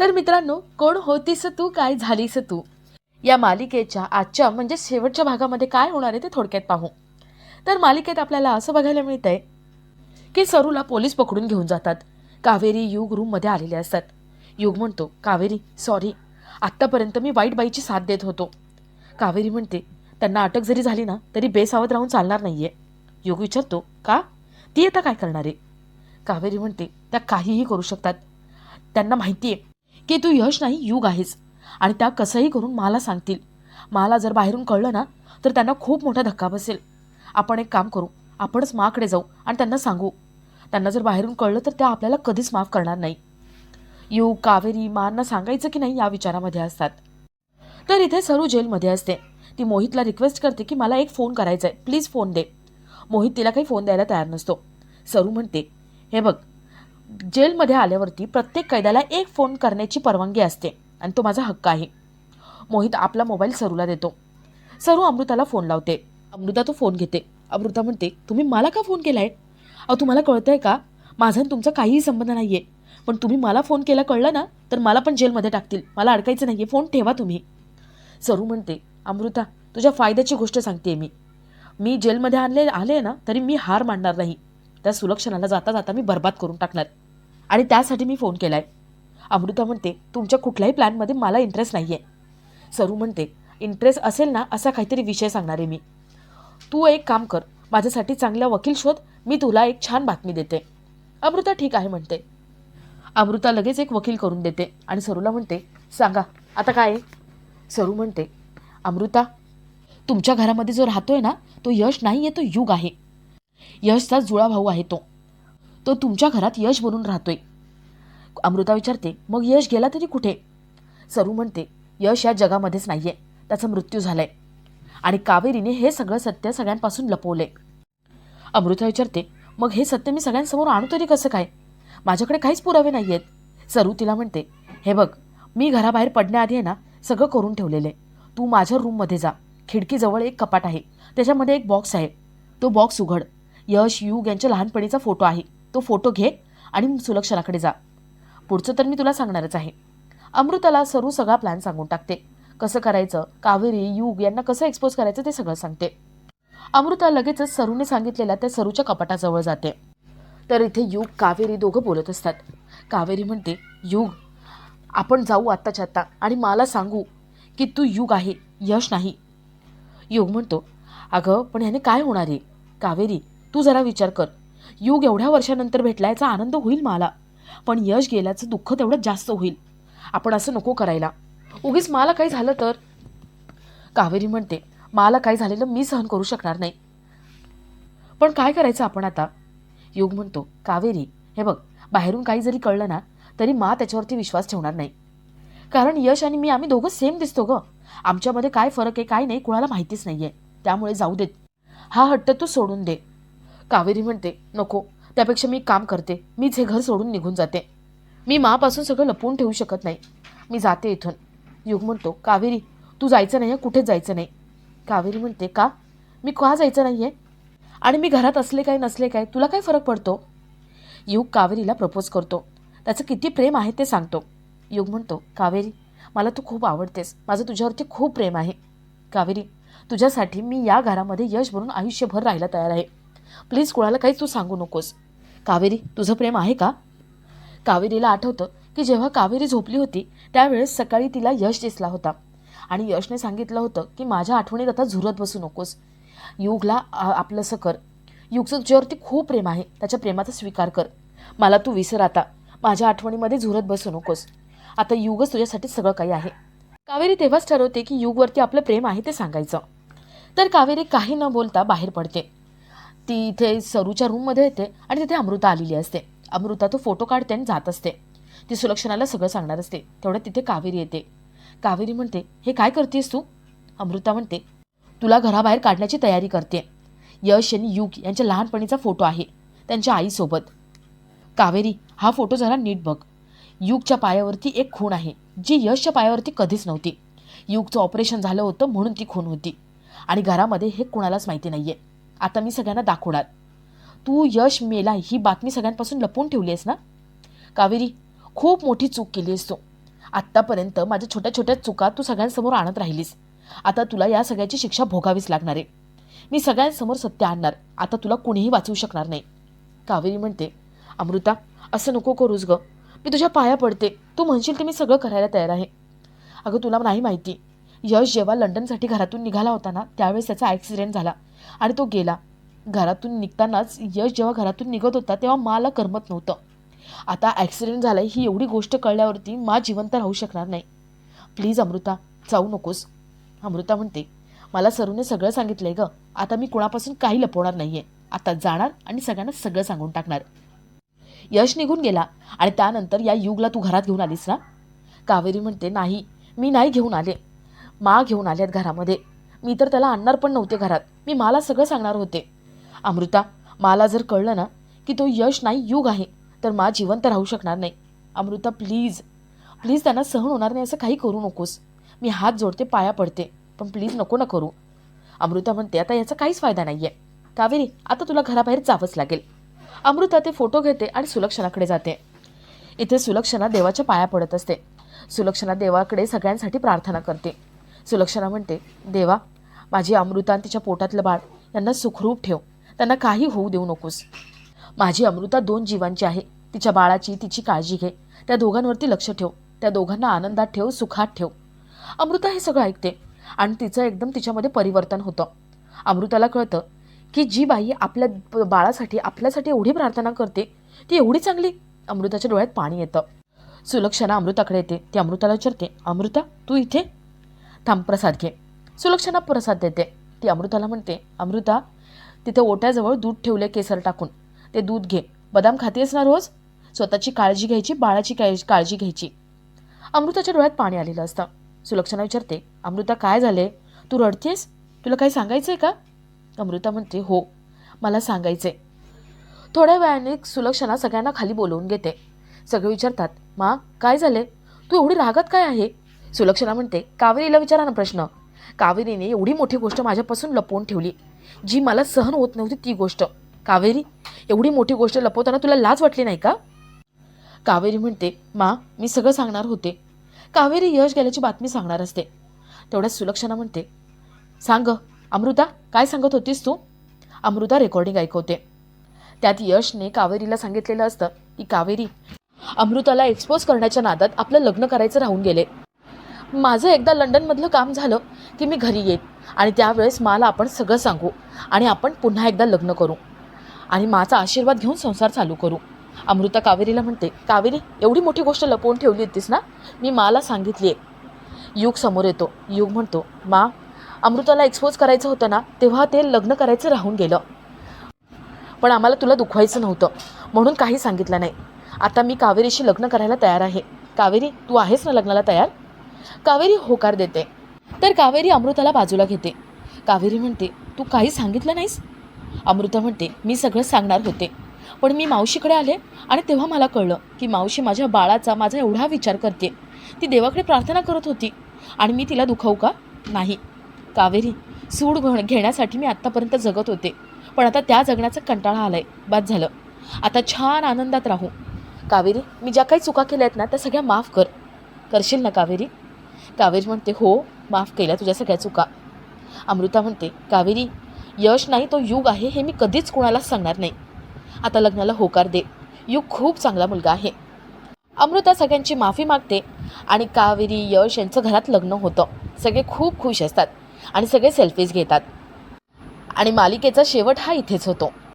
तर मित्रांनो कोण होतीस तू काय झालीस तू? या मालिकेच्या आजच्या म्हणजे शेवटच्या भागामध्ये काय होणार आहे ते थोडक्यात पाहू. तर मालिकेत आपल्याला असं बघायला मिळतंय की सरूला पोलीस पकडून घेऊन जातात. कावेरी युग रूममध्ये आलेले असतात. युग म्हणतो कावेरी सॉरी आत्तापर्यंत मी वाईट बाईची साथ देत होतो. कावेरी म्हणते त्यांना अटक जरी झाली ना तरी बेसावध राहून चालणार नाही आहे योग विचारतो का? ती आता काय करणार आहे? कावेरी म्हणते त्या काहीही करू शकतात. त्यांना माहिती आहे की तू यश नाही युग आहेस. आणि त्या कसंही करून मला सांगतील. मला जर बाहेरून कळलं ना तर त्यांना खूप मोठा धक्का बसेल. आपण एक काम करू आपणच माकडे जाऊ आणि त्यांना सांगू. त्यांना जर बाहेरून कळलं तर त्या आपल्याला कधीच माफ करणार नाही. युग कावेरी मांना सांगायचं की नाही या विचारामध्ये असतात. तर इथे सरू जेलमध्ये असते. ती मोहितला रिक्वेस्ट करते की मला एक फोन करायचा आहे प्लीज फोन दे. मोहित तिला काही फोन द्यायला तयार नसतो. सरू म्हणते हे बघ जेलमध्ये आल्यावरती प्रत्येक कैद्याला एक फोन करण्याची परवानगी असते आणि तो माझा हक्क आहे. मोहित आपला मोबाईल सरूला देतो. सरू अमृताला फोन लावते. अमृता तो फोन घेते. अमृता म्हणते तुम्ही मला का फोन केलाय? अहो तुम्हाला कळतंय का? माझा आणि तुमचा काहीही संबंध नाही आहे पण तुम्ही मला फोन केला कळलं ना तर मला पण जेलमध्ये टाकतील. मला अडकायचं नाही आहे फोन ठेवा तुम्ही. सरू म्हणते अमृता तुझ्या फायद्याची गोष्ट सांगते मी. मी जेलमध्ये आणले आले ना तरी मी हार मानणार नाही. त्या सुलक्षणाला जाता जाता मी बर्बाद करून टाकणार. आणि त्यासाठी मी फोन केला आहे अमृता म्हणते तुमच्या कुठल्याही प्लॅनमध्ये मला इंटरेस्ट नाही आहे सरू म्हणते इंटरेस्ट असेल ना असा काहीतरी विषय सांगणार आहे मी. तू एक काम कर माझ्यासाठी चांगला वकील शोध मी तुला एक छान बातमी देते. अमृता ठीक आहे म्हणते. अमृता लगेच एक वकील करून देते आणि सरूला म्हणते सांगा आता काय आहे? सरू म्हणते अमृता तुमच्या घरामध्ये जो राहतोय ना तो यश नाही आहे तो युग आहे. यशचा जुळा भाऊ आहे तो. तो तुमच्या घरात यश बनून राहतोय. अमृता विचारते मग यश गेला तरी कुठे? सरू म्हणते यश या जगामध्येच नाहीये. त्याचा मृत्यू झालाय. आणि कावेरीने हे सगळं सत्य सगळ्यांपासून लपवले अमृता विचारते मग हे सत्य मी सगळ्यांसमोर आणू तरी कसं काय? माझ्याकडे काहीच पुरावे नाही आहेत सरू तिला म्हणते हे बघ मी घराबाहेर पडण्याआधी आहे ना सगळं करून ठेवलेलं आहे तू माझ्या रूममध्ये जा. खिडकीजवळ एक कपाट आहे. त्याच्यामध्ये एक बॉक्स आहे. तो बॉक्स उघड. यश युग यांच्या लहानपणीचा फोटो आहे. तो फोटो घे आणि सुलक्षणाकडे जा. पुढचं तर मी तुला सांगणारच आहे. अमृताला सरू सगळा प्लॅन सांगून टाकते. कसं करायचं? कावेरी युग यांना कसं एक्सपोज करायचं ते सगळं सांगते. अमृता लगेचच सरूने सांगितलेल्या त्या सरूच्या कपाटाजवळ जाते. तर इथे युग कावेरी दोघं बोलत असतात. कावेरी म्हणते युग आपण जाऊ आत्ताच्या आत्ता आणि मला सांगू की तू युग आहे यश नाही. युग म्हणतो अगं पण ह्याने काय होणार आहे? कावेरी तू जरा विचार कर. युग एवढ्या वर्षानंतर भेटला याचा आनंद होईल मला. पण यश गेल्याचं दुःख तेवढं जास्त होईल. आपण असं नको करायला. उगीच मला काही झालं तर? कावेरी म्हणते मला काय झालेलं मी सहन करू शकणार नाही. पण काय करायचं आपण आता? युग म्हणतो कावेरी हे बघ बाहेरून काही जरी कळलं ना तरी मा त्याच्यावरती विश्वास ठेवणार नाही. कारण यश आणि मी आम्ही दोघं सेम दिसतो ग. आमच्यामध्ये काय फरक आहे काय नाही कुणाला माहितीच नाही आहे त्यामुळे जाऊ देत. हा हट्ट तू सोडून दे. कावेरी म्हणते नको त्यापेक्षा मी काम करते मीच हे घर सोडून निघून जाते. मी मापासून सगळं लपवून ठेवू शकत नाही. मी जाते इथून. युग म्हणतो कावेरी तू जायचं नाही आहे कुठेच जायचं नाही. कावेरी म्हणते का? मी का जायचं नाही आहे आणि मी घरात असले काय नसले काय तुला काय फरक पडतो? युग कावेरीला प्रपोज करतो. त्याचं किती प्रेम आहे ते सांगतो. युग म्हणतो कावेरी मला तू खूप आवडतेस. माझं तुझ्यावरती खूप प्रेम आहे. कावेरी तुझ्यासाठी मी या घरामध्ये यश भरून आयुष्यभर राहायला तयार आहे. प्लीज कुणाला काहीच तू सांगू नकोस. कावेरी तुझं प्रेम आहे का? कावेरीला आठवतं की जेव्हा कावेरी झोपली होती त्यावेळेस सकाळी तिला यश दिसला होता. आणि यशने सांगितलं होतं की माझ्या आठवणीत आता झुरत बसू नकोस. युगला आपलंसं कर. युगचं तुझ्यावरती खूप प्रेम आहे त्याच्या प्रेमाचा स्वीकार कर. मला तू विसर आता. माझ्या आठवणीमध्ये झुरत बसू नकोस. आता युगच तुझ्यासाठी सगळं काही आहे. कावेरी तेव्हाच ठरवते की युगवरती आपलं प्रेम आहे ते सांगायचं. तर कावेरी काही न बोलता बाहेर पडते. ती इथे सरूच्या रूममध्ये येते आणि तिथे अमृता आलेली असते. अमृता तो फोटो काढते आणि जात असते. ती सुलक्षणाला सगळं सांगणार असते. तेवढ्यात तिथे कावेरी येते. कावेरी म्हणते हे काय करतेस तू? अमृता म्हणते तुला घराबाहेर काढण्याची तयारी करते. यश आणि युग यांच्या लहानपणीचा फोटो आहे. त्यांच्या आईसोबत. कावेरी हा फोटो जरा नीट बघ. युगच्या पायावरती एक खूण आहे जी यशच्या पायावरती कधीच नव्हती. युगचं ऑपरेशन झालं होतं म्हणून ती खूण होती. आणि घरामध्ये हे कुणालाच माहिती नाही आहे आता मी सगळ्यांना दाखवणार. तू यश मेला ही बातमी सगळ्यांपासून लपवून ठेवली आहेस ना? कावेरी खूप मोठी चूक केली आहेस तू. आत्तापर्यंत माझ्या छोट्या छोट्या चुका तू सगळ्यांसमोर आणत राहिलीस. आता तुला या सगळ्याची शिक्षा भोगावीच लागणार आहे. मी सगळ्यांसमोर सत्य आणणार. आता तुला कुणीही वाचवू शकणार नाही. कावेरी म्हणते अमृता असं नको करूस ग. मी तुझ्या पाया पडते. तू म्हणशील ते मी सगळं करायला तयार आहे. अगं तुला नाही माहिती यश जेव्हा लंडनसाठी घरातून निघाला होता ना त्यावेळेस त्याचा ॲक्सिडेंट झाला. आणि तो गेला. घरातून निघतानाच यश जेव्हा घरातून निघत होता तेव्हा मला करमत नव्हतं. आता ॲक्सिडेंट झाला ही एवढी गोष्ट कळल्यावरती मा जिवंत राहू शकणार नाही. प्लीज अमृता जाऊ नकोस. अमृता म्हणते मला सरूने सगळं सांगितलंय ग. आता मी कोणापासून काही लपवणार नाहीये. आता जाणार आणि सगळ्यांना सगळं सांगून टाकणार. यश निघून गेला आणि त्यानंतर या युगला तू घरात घेऊन आलीस ना? कावेरी म्हणते नाही मी नाही घेऊन आले. मा घेऊन आल्यात घरामध्ये. मी तर त्याला आणणार पण नव्हते घरात. मी मला सगळं सांगणार होते. अमृता मला जर कळलं ना की तो यश नाही युग आहे तर मा जिवंत राहू शकणार नाही. अमृता प्लीज प्लीज त्यांना सहन होणार नाही असं काही करू नकोस. मी हात जोडते पाया पडते पण प्लीज नको ना करू. अमृता म्हणते आता याचा काहीच फायदा नाही आहे कावेरी आता तुला घराबाहेर जावंच लागेल. अमृता ते फोटो घेते आणि सुलक्षणाकडे जाते. इथे सुलक्षणा देवाच्या पाया पडत असते. सुलक्षणा देवाकडे सगळ्यांसाठी प्रार्थना करते. सुलक्षणा म्हणते देवा माझी अमृता आणि तिच्या पोटातलं बाळ यांना सुखरूप ठेव. त्यांना काही होऊ देऊ नकोस. माझी अमृता दोन जीवांची आहे. तिच्या बाळाची तिची काळजी घे. त्या दोघांवरती लक्ष ठेव. त्या दोघांना आनंदात ठेव सुखात ठेव. अमृता हे सगळं ऐकते आणि तिचं एकदम तिच्यामध्ये परिवर्तन होतं. अमृताला कळतं की जी बाई आपल्या बाळासाठी आपल्यासाठी एवढी प्रार्थना करते ती एवढी चांगली? अमृताच्या डोळ्यात पाणी येतं. सुलक्षणा अमृताकडे येते. ती अमृताला विचारते अमृता तू इथे? थांब प्रसाद घे. सुलक्षणा प्रसाद देते. ती अमृताला म्हणते अमृता तिथे ओट्याजवळ दूध ठेवले केसर टाकून. ते दूध घे. बदाम खातेस ना रोज? स्वतःची काळजी घ्यायची बाळाची काळजी घ्यायची. अमृताच्या डोळ्यात पाणी आलेलं असतं. सुलक्षणा विचारते अमृता काय झाले तू रडतेस? तुला काही सांगायचं आहे का? अमृता म्हणते हो मला सांगायचे थोड्या वेळाने सुलक्षणा सगळ्यांना खाली बोलवून घेते. सगळे विचारतात मा काय झाले तू एवढी रागात काय आहे? सुलक्षणा म्हणते कावेरीला विचारा ना प्रश्न. कावेरीने एवढी मोठी गोष्ट माझ्यापासून लपवून ठेवली. जी मला सहन होत नव्हती ती गोष्ट. कावेरी एवढी मोठी गोष्ट लपवताना तुला लाज वाटली नाही का? कावेरी म्हणते मा मी सगळं सांगणार होते. कावेरी यश गेल्याची बातमी सांगणार असते. तेवढ्याच सुलक्षणा म्हणते सांग अमृता काय सांगत होतीस तू? अमृता रेकॉर्डिंग ऐकवते. त्यात यशने कावेरीला सांगितलेलं असतं की कावेरी अमृताला एक्सपोज करण्याच्या नादात आपलं लग्न करायचं राहून गेले. माझं एकदा लंडनमधलं काम झालं की मी घरी येईन. आणि त्यावेळेस मला आपण सगळं सांगू. आणि आपण पुन्हा एकदा लग्न करू. आणि माझा आशीर्वाद घेऊन संसार चालू करू. अमृता कावेरीला म्हणते कावेरी एवढी मोठी गोष्ट लपवून ठेवली होतीस ना? मी माला सांगितली आहे युग समोर येतो. युग म्हणतो मा अमृताला एक्सपोज करायचं होतं ना तेव्हा ते लग्न करायचं राहून गेलं. पण आम्हाला तुला दुखवायचं नव्हतं म्हणून काही सांगितलं नाही. आता मी कावेरीशी लग्न करायला तयार आहे. कावेरी तू आहेस ना लग्नाला तयार? कावेरी होकार देते. तर कावेरी अमृताला बाजूला घेते. कावेरी म्हणते तू काही सांगितलं नाहीस? अमृता म्हणते मी सगळं सांगणार होते. पण मी मावशीकडे आले आणि तेव्हा मला कळलं की मावशी माझ्या बाळाचा माझा एवढा विचार करते. ती देवाकडे प्रार्थना करत होती आणि मी तिला दुखावू का? नाही. कावेरी सूड घ- घेण्यासाठी मी आत्तापर्यंत जगत होते. पण आता त्या जगण्याचा कंटाळा आलाय. बाद झालं. आता छान आनंदात राहू. कावेरी मी ज्या काही चुका केल्या आहेत ना त्या सगळ्या माफ कर. करशील ना कावेरी? कावेरी म्हणते हो माफ केल्या तुझ्या सगळ्या चुका. अमृता म्हणते कावेरी यश नाही तो युग आहे हे मी कधीच कोणालाच सांगणार नाही. आता लग्नाला होकार दे. युग खूप चांगला मुलगा आहे. अमृता सगळ्यांची माफी मागते आणि कावेरी यश यांचं घरात लग्न होतं. सगळे खूप खुश असतात आणि सगळे सेल्फीज घेतात. आणि मालिकेचा शेवट हा इथेच होतो.